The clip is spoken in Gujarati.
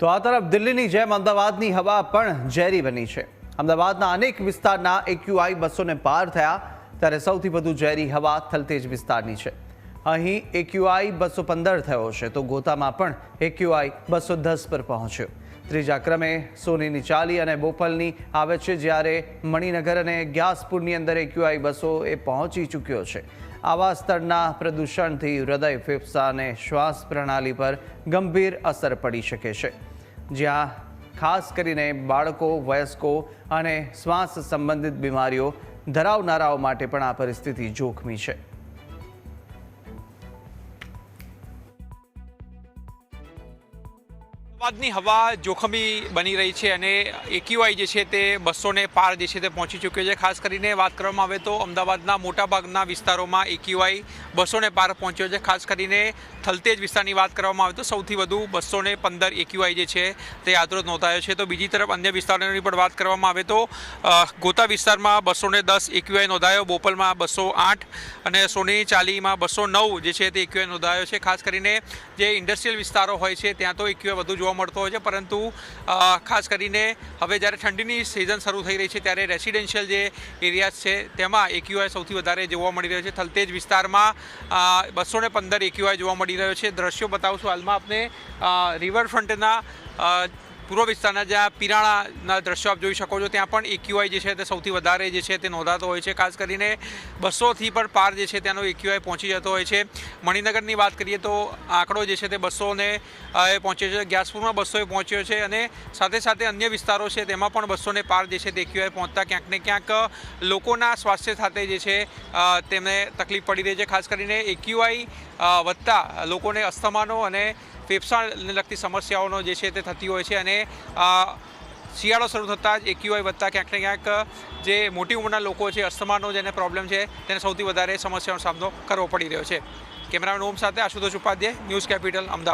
તો આ તરફ દિલ્હીની જેમ અમદાવાદની હવા પણ ઝેરી બની છે. અમદાવાદના અનેક વિસ્તારના એક્યુઆઈ બસોને પાર થયા, ત્યારે સૌથી વધુ ઝેરી હવા થલતેજ વિસ્તારની છે. અહીં એક્યુઆઈ બસો પંદર થયો છે, તો ગોતામાં પણ એક્યુઆઈ બસો દસ પર પહોંચ્યો. ત્રીજા ક્રમે સોનીની ચાલી અને બોપલની આવે છે જ્યારે મણિનગર અને ગ્યાસપુરની અંદર એક્યુઆઈ બસો એ પહોંચી ચૂક્યો છે. આવા સ્તરના પ્રદૂષણથી હૃદય ફેફસા અને શ્વાસ પ્રણાલી પર ગંભીર અસર પડી શકે છે. જ્યાં ખાસ કરીને બાળકો, વયસ્કો અને શ્વાસ સંબંધિત બીમારીઓ ધરાવનારાઓ માટે પણ આ પરિસ્થિતિ જોખમી છે. અમદાવાદની હવા જોખમી બની રહી છે અને એક્યુઆઈ જે છે તે બસોને પાર જે છે તે પહોંચી ચૂક્યો છે. ખાસ કરીને વાત કરવામાં આવે તો અમદાવાદના મોટાભાગના વિસ્તારોમાં એક્યુઆઈ બસોને પાર પહોંચ્યો છે. ખાસ કરીને થલતેજ વિસ્તારની વાત કરવામાં આવે તો સૌથી વધુ બસોને પંદર એક્યુઆઈ જે છે તે આજરોજ નોંધાયો છે. તો બીજી તરફ અન્ય વિસ્તારોની પણ વાત કરવામાં આવે તો ગોતા વિસ્તારમાં બસોને દસ એક્યુઆઈ નોંધાયો. બોપલમાં બસો આઠ અને સોની ચાલીમાં બસો નવ જે છે તે એક્યુઆઈ નોંધાયો છે. ખાસ કરીને જે ઇન્ડસ્ટ્રીયલ વિસ્તારો હોય છે ત્યાં તો એક્યુઆઈ વધુ જોવા મળતો હોય છે. પરંતુ ખાસ કરીને હવે જ્યારે ઠંડીની સિઝન શરૂ થઈ રહી છે ત્યારે રેસિડેન્શિયલ જે એરિયાઝ છે તેમાં એક્યુઆઈ સૌથી વધારે જોવા મળી રહ્યો છે. થલતેજ વિસ્તારમાં બસો ને પંદર એક્યુઆઈ જોવા મળી રહ્યો છે. દ્રશ્યો બતાવશું હાલમાં આપને રિવરફ્રન્ટના પૂર્વ વિસ્તારના જ્યાં પિરાણાના દ્રશ્યો આપ જોઈ શકો છો, ત્યાં પણ એક્યુઆઈ જે છે તે સૌથી વધારે જે છે તે નોંધાતો હોય છે. ખાસ કરીને બસોથી પણ પાર જે છે ત્યાંનો એક્યુઆઈ પહોંચી જતો હોય છે. મણિનગરની વાત કરીએ તો આંકડો જે છે તે બસોને એ પહોંચ્યો છે. ગ્યાસપુરમાં બસોએ પહોંચ્યો છે અને સાથે સાથે અન્ય વિસ્તારો છે તેમાં પણ બસોને પાર જે છે તે એક્યુઆઈ પહોંચતા ક્યાંક ને ક્યાંક લોકોના સ્વાસ્થ્ય સાથે જે છે તેમને તકલીફ પડી રહી છે. ખાસ કરીને એક્યુઆઈ વધતા લોકોને અસ્થમાનો અને ફેફસાને લગતી સમસ્યાઓનો જે છે તે થતી હોય છે અને શિયાળો શરૂ થતાં જ એક્યુઆઈ વધતા ક્યાંક ને ક્યાંક, જે મોટી ઉંમરના લોકો છે, અસ્થમાનો જેને પ્રોબ્લેમ છે, તેને સૌથી વધારે સમસ્યાનો સામનો કરવો પડી રહ્યો છે. કેમેરામેન ઓમ સાથે આશુતોષ ઉપાધ્યાય, ન્યૂઝ કેપિટલ, અમદાવાદ.